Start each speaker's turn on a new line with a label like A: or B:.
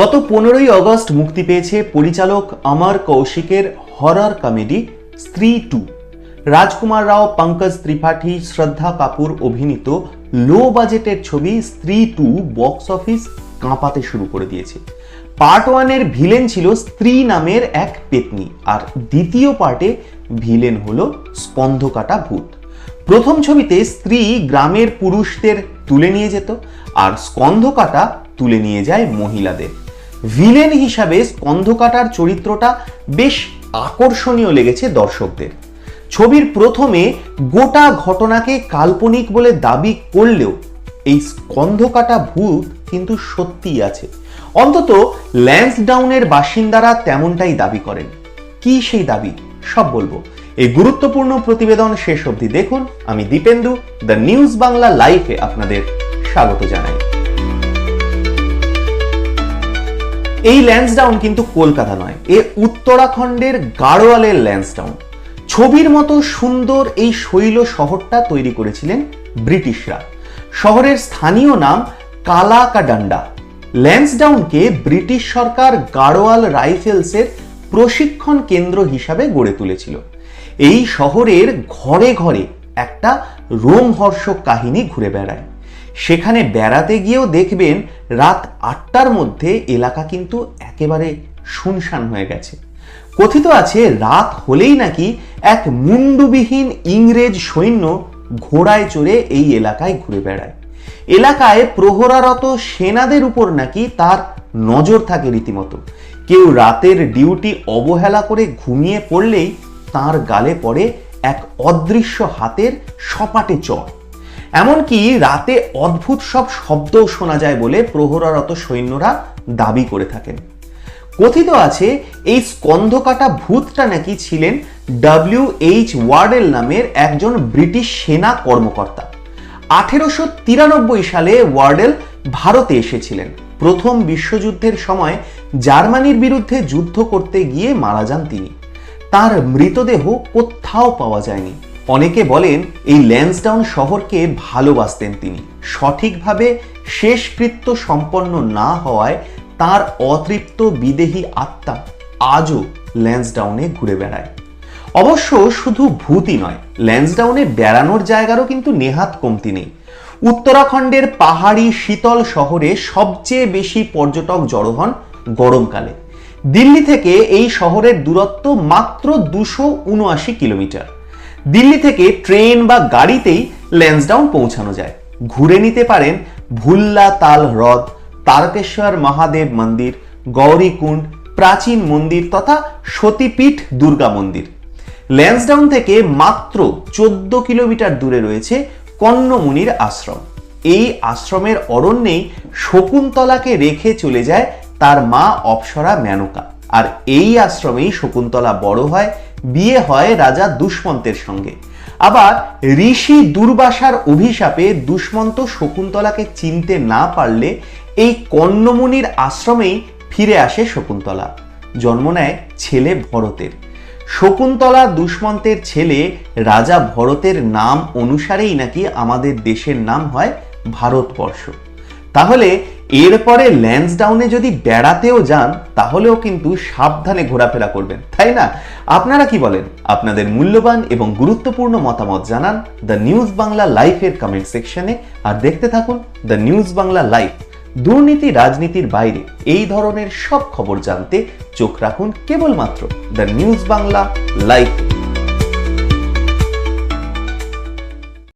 A: গত পনেরোই আগস্ট মুক্তি পেয়েছে পরিচালক Amar কৌশিকের horror comedy Stree two. Rajkummar Rao, Pankaj Tripathi, Shraddha Kapoor অভিনীত লো বাজেটের ছবি স্ত্রী টু বক্স অফিস কাঁপাতে শুরু করে দিয়েছে। পার্ট ওয়ানের ভিলেন ছিল স্ত্রী নামের এক পেতনি, আর দ্বিতীয় পার্টে ভিলেন হলো স্পন্ধকাটা ভূত। প্রথম ছবিতে স্ত্রী গ্রামের পুরুষদের তুলে নিয়ে যেত, আর স্কন্ধকাটা তুলে নিয়ে যায় মহিলাদের। ভিলেন হিসাবে স্কন্ধকাটার চরিত্রটা বেশ আকর্ষণীয় লেগেছে দর্শকদের। ছবির প্রথমে গোটা ঘটনাকে কাল্পনিক বলে দাবি করলেও এই স্কন্ধকাটা ভূত কিন্তু সত্যিই আছে। অন্তত ল্যান্সডাউনের বাসিন্দারা তেমনটাই দাবি করেন। কি সেই দাবি? সব বলব। এই গুরুত্বপূর্ণ প্রতিবেদন শেষ অবধি দেখুন। আমি দীপেন্দু, দ্য নিউজ বাংলা লাইফে আপনাদের স্বাগত জানাই। এই ল্যান্সডাউন কিন্তু কলকাতা নয়, এ উত্তরাখণ্ডের গাড়োয়ালের ল্যান্সডাউন ছবির মতো সুন্দর এই শৈল শহরটা তৈরি করেছিলেন ব্রিটিশরা। শহরের স্থানীয় নাম কালাকাডান্ডা। ল্যান্সডাউনকে ব্রিটিশ সরকার গাড়োয়াল রাইফেলসের প্রশিক্ষণ কেন্দ্র হিসাবে গড়ে তুলেছিল। এই শহরের ঘরে ঘরে একটা রোমহর্ষক কাহিনী ঘুরে বেড়ায়। সেখানে বেড়াতে গিয়েও দেখবেন রাত আটটার মধ্যে এলাকা কিন্তু একেবারে শুনশান হয়ে গেছে। কথিত আছে, রাত হলেই নাকি এক মুন্ডুবিহীন ইংরেজ সৈন্য ঘোড়ায় চড়ে এই এলাকায় ঘুরে বেড়ায়। এলাকায় প্রহরারত সেনাদের উপর নাকি তার নজর থাকে রীতিমতো। কেউ রাতের ডিউটি অবহেলা করে ঘুমিয়ে পড়লেই তার গালে পড়ে এক অদৃশ্য হাতের সপাটে চর। এমনকি রাতে অদ্ভুত সব শব্দও শোনা যায় বলে প্রহরারত সৈন্যরা দাবি করে থাকেন। কথিত আছে, এই স্কন্ধকাটা ভূতটা নাকি ছিলেন ডাব্লিউ এইচ ওয়ার্ডেল নামের একজন ব্রিটিশ সেনা কর্মকর্তা। আঠেরোশো তিরানব্বই সালে ওয়ার্ডেল ভারতে এসেছিলেন। প্রথম বিশ্বযুদ্ধের সময় জার্মানির বিরুদ্ধে যুদ্ধ করতে গিয়ে মারা যান তিনি। তার মৃতদেহ কোথাও পাওয়া যায়নি। অনেকে বলেন এই ল্যান্সডাউন শহরকে ভালোবাসতেন তিনি। সঠিকভাবে শেষকৃত্য সম্পন্ন না হওয়ায় তার অতৃপ্ত বিদেহী আত্মা আজও ল্যান্সডাউনে ঘুরে বেড়ায়। অবশ্য শুধু ভূতই নয়, ল্যান্সডাউনে বেড়ানোর জায়গারও কিন্তু নেহাত কমতি নেই। উত্তরাখণ্ডের পাহাড়ি শীতল শহরে সবচেয়ে বেশি পর্যটক জড়ো হন গরমকালে। দিল্লি থেকে এই শহরের দূরত্ব মাত্র দুশো উনআশি কিলোমিটার। দিল্লি থেকে ট্রেন বা গাড়িতেই ল্যান্সডাউন পৌঁছানো যায়। ঘুরে নিতে পারেন ভুল্লা তাল হ্রদ, তারকেশ্বর মহাদেব মন্দির গৌরীকুণ্ড প্রাচীন মন্দির তথা সতীপীঠ দুর্গা মন্দির। ল্যান্সডাউন থেকে মাত্র চোদ্দ কিলোমিটার দূরে রয়েছে কন্যমুনির আশ্রম। এই আশ্রমের অরণ্যেই শকুন্তলাকে রেখে চলে যায় তার মা অপ্সরা মেনকা আর এই আশ্রমেই শকুন্তলা বড় হয়, বিয়ে হয় রাজা দুষ্মন্তের সঙ্গে। আবার ঋষি দুর্বাসার অভিশাপে দুষ্মন্ত শকুন্তলাকে চিনতে না পারলে এই কন্যমুনির আশ্রমেই ফিরে আসে শকুন্তলা। জন্ম নেয় ছেলে ভরতের। শকুন্তলা দুষ্মন্তের ছেলে রাজা ভরতের নাম অনুসারেই নাকি আমাদের দেশের নাম হয় ভারতবর্ষ। তাহলে এরপরে ল্যান্সডাউনে যদি বেড়াতেও যান, তাহলেও কিন্তু সাবধানে ঘোরাফেরা করবেন, তাই না? আপনারা কি বলেন? আপনাদের মূল্যবান এবং গুরুত্বপূর্ণ মতামত জানান দ্য নিউজ বাংলা লাইফের কমেন্ট সেকশনে আর দেখতে থাকুন দ্য নিউজ বাংলা লাইফ দুর্নীতি রাজনীতির বাইরে। এই ধরনের সব খবর জানতে চোখ রাখুন কেবলমাত্র দ্য নিউজ বাংলা লাইফ